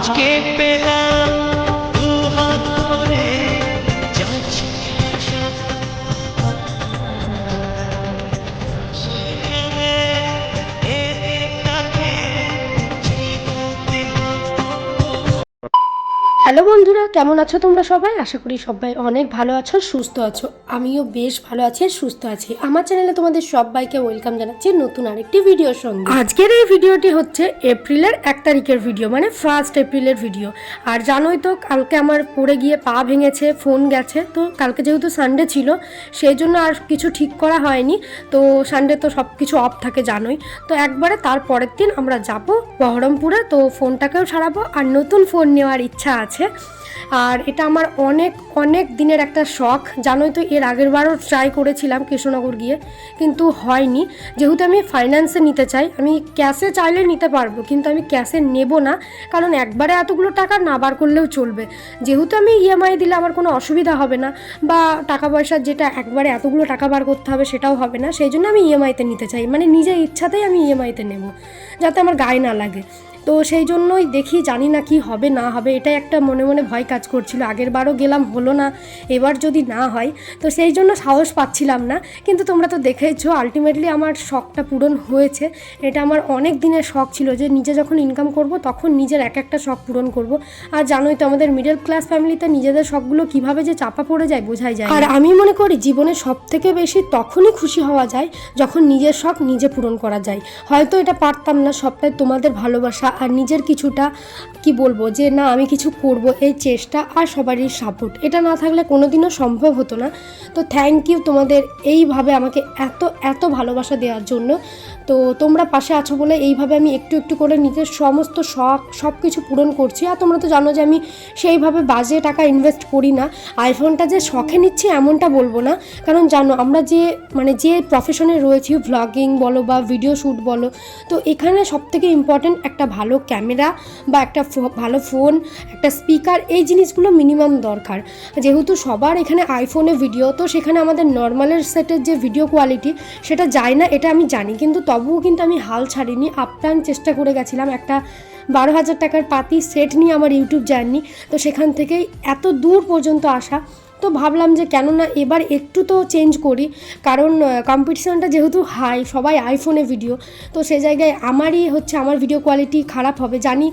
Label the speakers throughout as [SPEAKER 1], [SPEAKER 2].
[SPEAKER 1] আজকে পেলাম
[SPEAKER 2] কেমন আছো তোমরা সবাই? আশা করি সবাই অনেক ভালো আছো, সুস্থ আছো। আমিও বেশ ভালো আছি সুস্থ আছি। আমার চ্যানেলে তোমাদের সবাইকে ওয়েলকাম জানাচ্ছি নতুন আরেকটি ভিডিওর সঙ্গে। আজকের এই ভিডিওটি হচ্ছে এপ্রিলের এক তারিখের ভিডিও মানে ফার্স্ট এপ্রিলের ভিডিও আর জানোই তো, কালকে আমার পড়ে গিয়ে পা ভেঙেছে ফোন গেছে। তো কালকে যেহেতু সানডে ছিল, সেই জন্য আর কিছু ঠিক করা হয়নি। তো সানডে তো সব কিছু অফ থাকে জানোই। তো একবারে তার পরের দিন আমরা যাব বহরমপুরে। তো ফোনটাকেও সারাবো। আর নতুন ফোন নেওয়ার ইচ্ছা আছে। আর এটা আমার অনেক অনেক দিনের একটা শখ। জানোই তো, এর আগের বারও ট্রাই করেছিলাম কৃষ্ণনগর গিয়ে, কিন্তু হয়নি। যেহেতু আমি ফাইন্যান্সে নিতে চাই, আমি ক্যাশে চাইলে নিতে পারব, কিন্তু আমি ক্যাশে নেব না। কারণ একবারে এতগুলো টাকা না বার করলেও চলবে। যেহেতু আমি ইএমআই দিলে আমার কোনো অসুবিধা হবে না, বা টাকা পয়সার যেটা একবারে এতগুলো টাকা বার করতে হবে সেটাও হবে না, সেই জন্য আমি ইএমআইতে নিতে চাই। মানে নিজের ইচ্ছাতেই আমি ইএমআইতে নেব, যাতে আমার গায়ে না লাগে। তো সেই জন্যই দেখি জানি না কি হবে, না হবে। এটা একটা মনে মনে ভয় কাজ করছিল। আগের বারও গেলাম, হলো না। এবার যদি না হয়, তো সেই জন্য সাহস পাচ্ছিলাম না। কিন্তু তোমরা তো দেখেছ আলটিমেটলি আমার শখটা পূরণ হয়েছে। এটা আমার অনেক দিনের শখ ছিল যে নিজে যখন ইনকাম করব, তখন নিজের এক একটা শখ পূরণ করব। আর জানোই তো, আমাদের মিডল ক্লাস ফ্যামিলিতে নিজেদের শখগুলো কীভাবে যে চাপা পড়ে যায়, বোঝাই যায় আর আমি মনে করি, জীবনে সব থেকে বেশি তখনই খুশি হওয়া যায়, যখন নিজের শখ নিজে পূরণ করা যায়। হয়তো এটা পারতাম না, সবটাই তোমাদের ভালোবাসা আর নিজের কিছুটা, কি বলব, যে না, আমি কিছু করব, এই চেষ্টা আর সবারই সাপোর্ট এটা না থাকলে কোনোদিনও সম্ভব হতো না। তো থ্যাংক ইউ তোমাদের এইভাবে আমাকে এত এত ভালোবাসা দেওয়ার জন্য। তো তোমরা পাশে আছো বলে এইভাবে আমি একটু একটু করে নিজের সমস্ত শখ সব কিছু পূরণ করছি। আর তোমরা তো জানো যে আমি সেইভাবে বাজে টাকা ইনভেস্ট করি না। আইফোনটা যে শখে নিচ্ছি এমনটা বলব না। কারণ জানো, আমরা যে মানে যে প্রফেশনে রয়েছি ভ্লগিং বলো বা ভিডিও শ্যুট বলো, তো এখানে সবথেকে ইম্পর্টেন্ট একটা ভালো ক্যামেরা বা একটা ভালো ফোন, একটা স্পিকার, এই জিনিসগুলো মিনিমাম দরকার। যেহেতু সবার এখানে আইফোনে ভিডিও তো সেখানে আমাদের নর্মালের সেটের যে ভিডিও কোয়ালিটি সেটা যায় না, এটা আমি জানি। কিন্তু তবুও কিন্তু আমি হাল ছাড়িনি আপ্রাণ চেষ্টা করে গেছিলাম একটা বারো হাজার টাকার পাতি সেট নিয়ে আমার ইউটিউব জার্নি তো সেখান থেকেই এত দূর পর্যন্ত আসা। তো ভাবলাম যে কেন না এবার একটু তো চেঞ্জ করি। কারণ কম্পিটিশনটা যেহেতু হাই সবাই আইফোনে ভিডিও তো সে জায়গায় আমারই হচ্ছে, আমার ভিডিও কোয়ালিটি খারাপ হবে। জানি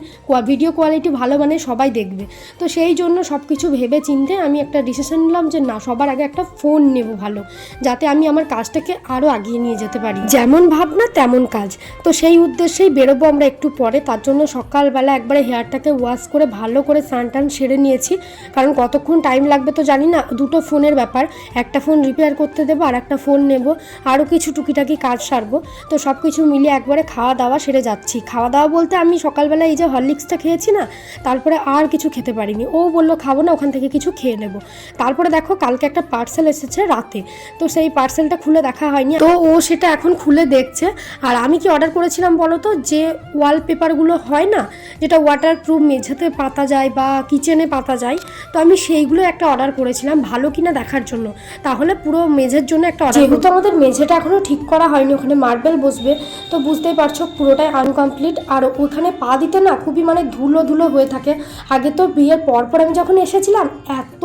[SPEAKER 2] ভিডিও কোয়ালিটি ভালো মানে সবাই দেখবে। তো সেই জন্য সব কিছু ভেবে চিনতে আমি একটা ডিসিশন নিলাম যে না, সবার আগে একটা ফোন নেব ভালো, যাতে আমি আমার কাজটাকে আরও আগিয়ে নিয়ে যেতে পারি। যেমন ভাবনা, তেমন কাজ। তো সেই উদ্দেশ্যেই বেরোবো আমরা একটু পরে। তার জন্য সকালবেলা একবারে হেয়ারটাকে ওয়াশ করে, ভালো করে স্নান টান সেরে নিয়েছি। কারণ কতক্ষণ টাইম লাগবে তো জানি না। দুটো ফোনের ব্যাপার। একটা ফোন রিপেয়ার করতে দেবো, আর একটা ফোন নেব। আরও কিছু টুকিটাকি কাজ সারবো। তো সব কিছু মিলিয়ে একবারে খাওয়া দাওয়া সেরে যাচ্ছি। খাওয়া দাওয়া বলতে আমি সকালবেলা এই যে হরলিক্সটা খেয়েছি না, তারপরে আর কিছু খেতে পারিনি। ও বলল, খাব না, ওখান থেকে কিছু খেয়ে নেব। তারপরে দেখো, কালকে একটা পার্সেল এসেছে রাতে। তো সেই পার্সেলটা খুলে দেখা হয়নি। তো ও সেটা এখন খুলে দেখছে। আর আমি কি অর্ডার করেছিলাম বলো তো, যে ওয়ালপেপারগুলো হয় না, যেটা ওয়াটার প্রুফ মেঝেতে পাতা যায় বা কিচেনে পাতা যায়, তো আমি সেইগুলো একটা অর্ডার করেছিলাম। ভালো কিনা দেখার জন্য। তাহলে পুরো মেঝের জন্য একটা যেহেতু আমাদের মেঝেটা এখনও ঠিক করা হয়নি, ওখানে মার্বেল বসবে, তো বুঝতেই পারছ পুরোটাই আনকমপ্লিট। আর ওখানে পা দিতে না খুবই মানে ধুলো ধুলো হয়ে থাকে। আগে তো বিয়ের পর পর আমি যখন এসেছিলাম, এত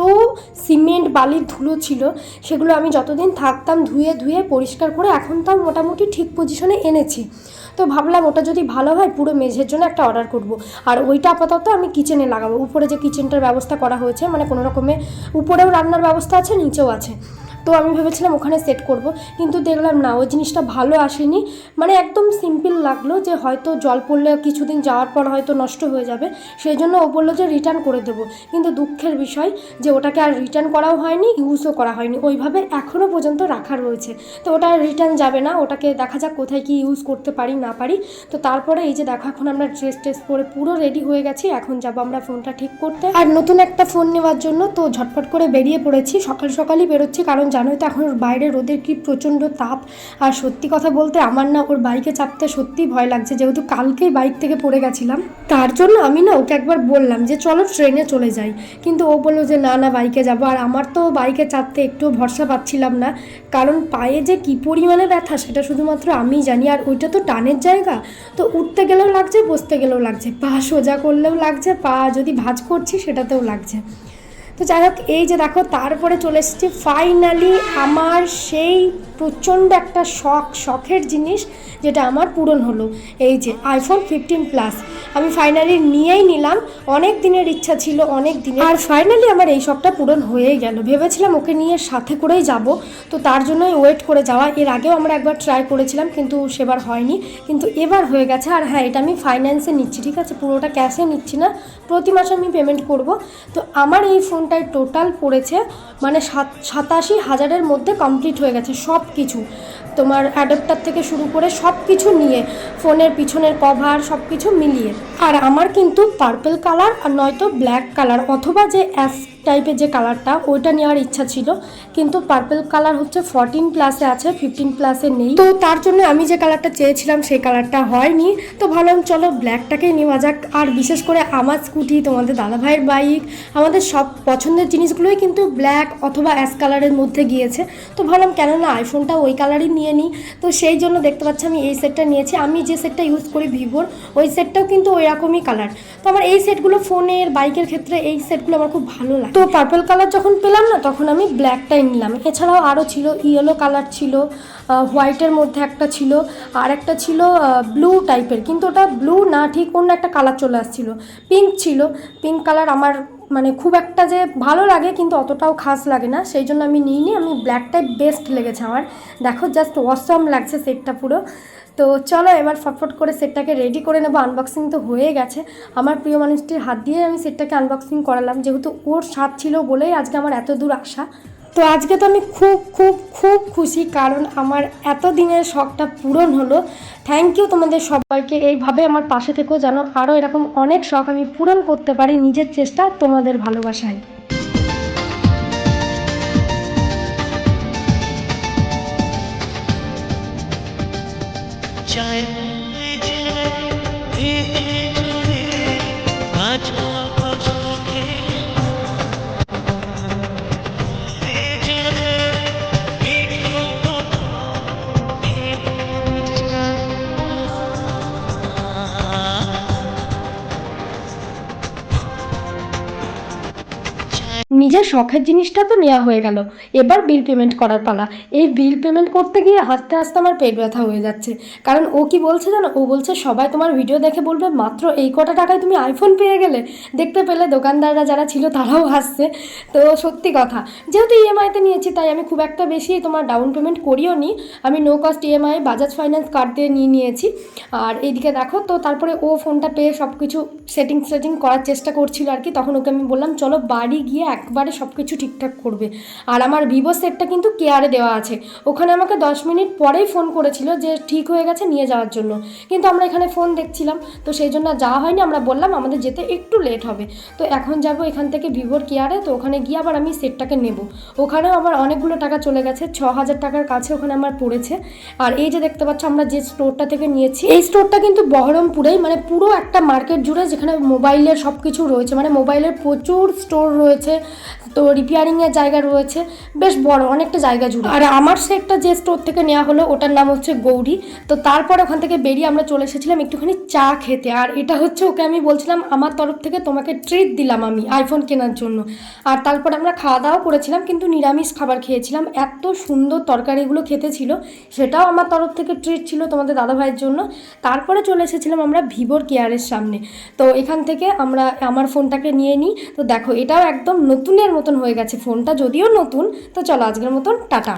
[SPEAKER 2] সিমেন্ট বালির ধুলো ছিল, সেগুলো আমি যতদিন থাকতাম ধুয়ে ধুয়ে পরিষ্কার করে এখন তাও মোটামুটি ঠিক পজিশনে এনেছি। তো ভাবলাম ওটা যদি ভালো হয়, পুরো মেঝের জন্য একটা অর্ডার করব। আর ওইটা আপাতত আমি কিচেনে লাগাবো। উপরে যে কিচেনটার ব্যবস্থা করা হয়েছে মানে কোনো রকমে উপরেও রান্নার ব্যবস্থা আছে নিচেও আছে। তো আমি ভেবেছিলাম ওখানে সেট করব, কিন্তু দেখলাম না, ওই জিনিসটা ভালো আসেনি। মানে একদম সিম্পল লাগল যে হয়তো জল পড়লে কিছুদিন যাওয়ার পর হয়তো নষ্ট হয়ে যাবে, সেই জন্য ও বলল যে রিটার্ন করে দেবো। কিন্তু দুঃখের বিষয় যে ওটাকে আর রিটার্ন করাও হয়নি ইউজও করা হয়নি, ওইভাবে এখনও পর্যন্ত রাখা রয়েছে। তো ওটা রিটার্ন যাবে না, ওটাকে দেখা যাক কোথায় কি ইউজ করতে পারি, না পারি। তো তারপরে এই যে দেখো, এখন আমরা ড্রেস টেস পরে পুরো রেডি হয়ে গেছি, এখন যাব আমরা ফোনটা ঠিক করতে। আর নতুন একটা ফোন নেওয়ার জন্য তো ঝটপট করে বেরিয়ে পড়েছি, সকাল সকালই বেরোচ্ছি, কারণ জানোই তো এখন ওর বাইরে রোদের কি প্রচণ্ড তাপ। আর সত্যি কথা বলতে আমার না ওর বাইকে চাপতে সত্যিই ভয় লাগছে, যেহেতু কালকেই বাইক থেকে পড়ে গেছিলাম। তার জন্য আমি না ওকে একবার বললাম যে, চলো ট্রেনে চলে যাই। কিন্তু ও বলল যে, না না, বাইকে যাব। আর আমার তো বাইকে চাপতে একটু ভরসা পাচ্ছিলাম না। কারণ পায়ে যে কী পরিমাণে ব্যথা সেটা শুধুমাত্র আমিই জানি, আর ওইটা তো টানের জায়গা। তো উঠতে গেলেও লাগছে, বসতে গেলেও লাগছে। পা সোজা করলেও লাগছে, পা যদি ভাঁজ করছি সেটাতেও লাগছে। তো যাই হোক এই যে দেখো তারপরে চলে এসেছি ফাইনালি আমার সেই প্রচণ্ড একটা শখ, শখের জিনিস যেটা আমার পূরণ হলো। এই যে আইফোন ফিফটিন প্লাস আমি ফাইনালি নিয়েই নিলাম। অনেক দিনের ইচ্ছা ছিল, অনেক দিনের আর ফাইনালি আমার এই শখটা পূরণ হয়েই গেল। ভেবেছিলাম ওকে নিয়ে সাথে করেই যাব, তো তার জন্যই ওয়েট করে যাওয়া। এর আগেও আমরা একবার ট্রাই করেছিলাম, কিন্তু সেবার হয়নি। কিন্তু এবার হয়ে গেছে, আর হ্যাঁ এটা আমি ফাইন্যান্সে নিচ্ছি, ঠিক আছে? পুরোটা ক্যাশে নিচ্ছি না। প্রতি মাসে আমি পেমেন্ট করব। তো আমার এই ফোনটায় টোটাল পড়েছে মানে সাত, সাতাশি হাজারের মধ্যে কমপ্লিট হয়ে গেছে। সব কিছু। তোমার অ্যাডাপ্টার থেকে শুরু করে সব কিছু নিয়ে, ফোনের পিছনের কভার সব কিছু মিলিয়ে। আর আমার কিন্তু পার্পল কালার আর নয়তো ব্ল্যাক কালার অথবা যে অ্যাস টাইপের যে কালারটা ওইটা নেওয়ার ইচ্ছা ছিল। কিন্তু পার্পেল কালার হচ্ছে ফরটিন প্লাসে আছে ফিফটিন প্লাসে নেই। তো তার জন্য আমি যে কালারটা চেয়েছিলাম, সেই কালারটা হয়নি। তো ভাবলাম, চলো ব্ল্যাকটাকেই নেওয়া যাক। আর বিশেষ করে আমার স্কুটি তোমাদের দাদাভাইয়ের বাইক আমাদের সব পছন্দের জিনিসগুলোই কিন্তু ব্ল্যাক অথবা অ্যাশ কালারের মধ্যে গিয়েছে। তো ভাবলাম কেন না আইফোনটা ওই কালারই নিয়ে নিই। তো সেই জন্য দেখতে পাচ্ছি, আমি এই সেটটা নিয়েছি। আমি যে সেটটা ইউজ করি ভিভোর, ওই সেটটাও কিন্তু ওই রকমই কালার তো আমার এই সেটগুলো ফোনের বাইকের ক্ষেত্রে এই সেটগুলো আমার খুব ভালো লাগে। তো পার্পল কালার যখন পেলাম না, তখন আমি ব্ল্যাকটাই নিলাম। এছাড়াও আরও ছিল ইয়েলো কালার ছিল হোয়াইটের মধ্যে একটা ছিল, আর একটা ছিল ব্লু টাইপের কিন্তু ওটা ব্লু না, ঠিক অন্য একটা কালার চলে আসছিল। পিঙ্ক ছিল। পিঙ্ক কালার আমার মানে খুব একটা যে ভালো লাগে, কিন্তু অতটাও খাস লাগে না। সেই জন্য আমি নিইনি। আমি ব্ল্যাকটাই বেস্ট লেগেছে আমার। দেখো জাস্ট অসম লাগছে সেটটা পুরো। তো চলো এবার ফটফট করে সেটটাকে রেডি করে নেব। আনবক্সিং তো হয়ে গেছে। আমার প্রিয় মানুষটির হাত দিয়ে আমি সেটটাকে আনবক্সিং করালাম। যেহেতু ওর স্বাদ ছিল বলেই আজকে আমার এত দূর আসা। তো আজকে তো আমি খুব খুব খুব খুশি, কারণ আমার এত দিনের শখটা পূরণ হলো। থ্যাংক ইউ তোমাদের সবাইকে। এইভাবে আমার পাশে থেকেও যেন আরও এরকম অনেক শখ আমি পূরণ করতে পারি নিজের চেষ্টা তোমাদের ভালোবাসায়।
[SPEAKER 1] নিজের
[SPEAKER 2] শখের জিনিসটা তো নেওয়া হয়ে গেল। এবার বিল পেমেন্ট করার পালা। এই বিল পেমেন্ট করতে গিয়ে হাসতে হাসতে আমার পেট ব্যথা হয়ে যাচ্ছে। কারণ ও কি বলছে জানো? ও বলছে, সবাই তোমার ভিডিও দেখে বলবে, মাত্র এই কটা টাকায় তুমি আইফোন পেয়ে গেলে। দেখতে পেলে দোকানদাররা যারা ছিল তারাও হাসছে। তো সত্যি কথা, যেহেতু ইএমআইতে নিয়েছি, তাই আমি খুব একটা বেশি তোমার ডাউন পেমেন্ট করিও নি আমি no cost EMI Bajaj Finance card দিয়ে নিয়ে নিয়েছি। আর এইদিকে দেখো, তো তারপরে ও ফোনটা পেয়ে সব কিছু সেটিং সেটিং করার চেষ্টা করছিল আর কি। তখন ওকে আমি বললাম, চলো বাড়ি গিয়ে একবারে সব কিছু ঠিকঠাক করবে। আর আমার ভিভো সেটটা কিন্তু কেয়ারে দেওয়া আছে। ওখানে আমাকে দশ মিনিট পরেই ফোন করেছিল যে ঠিক হয়ে গেছে, নিয়ে যাওয়ার জন্য। কিন্তু আমরা এখানে ফোন দেখছিলাম, তো সেই জন্য যাওয়া হয়নি। আমরা বললাম আমাদের যেতে একটু লেট হবে। তো এখন যাব এখান থেকে ভিভোর কেয়ারে তো ওখানে গিয়ে আবার আমি সেটটাকে নেব। ওখানেও আবার অনেকগুলো টাকা চলে গেছে, ছ হাজার টাকার কাছে ওখানে আমার পড়েছে। আর এই যে দেখতে পাচ্ছ, আমরা যে স্টোরটা থেকে নিয়েছি, এই স্টোরটা কিন্তু বহরমপুরেই মানে পুরো একটা মার্কেট জুড়ে যেখানে মোবাইলের সব কিছু রয়েছে। মানে মোবাইলের প্রচুর স্টোর রয়েছে। তো রিপেয়ারিংয়ের জায়গা রয়েছে, বেশ বড়, অনেকটা জায়গা জুড়ে। আর আমার সেটটা যে স্টোর থেকে নেওয়া হলো, ওটার নাম হচ্ছে গৌরী। তো তারপর ওখান থেকে বেরিয়ে আমরা চলে এসেছিলাম একটুখানি চা খেতে। আর এটা হচ্ছে ওকে আমি বলছিলাম, আমার তরফ থেকে তোমাকে ট্রিট দিলাম আমি আইফোন কেনার জন্য। আর তারপর আমরা খাওয়া দাওয়া করেছিলাম, কিন্তু নিরামিষ খাবার খেয়েছিলাম। এত সুন্দর তরকারিগুলো খেতে ছিল, সেটাও আমার তরফ থেকে ট্রিট ছিল তোমাদের দাদাভাইয়ের জন্য। তারপরে চলে এসেছিলাম আমরা ভিভোর কেয়ারের সামনে। তো এখান থেকে আমরা, আমার ফোনটাকে নিয়ে নিই। তো দেখো, এটাও একদম নতুনের মতন হয়ে গেছে ফোনটা যদিও নতুন তো চলো আজকের মতন টাটা।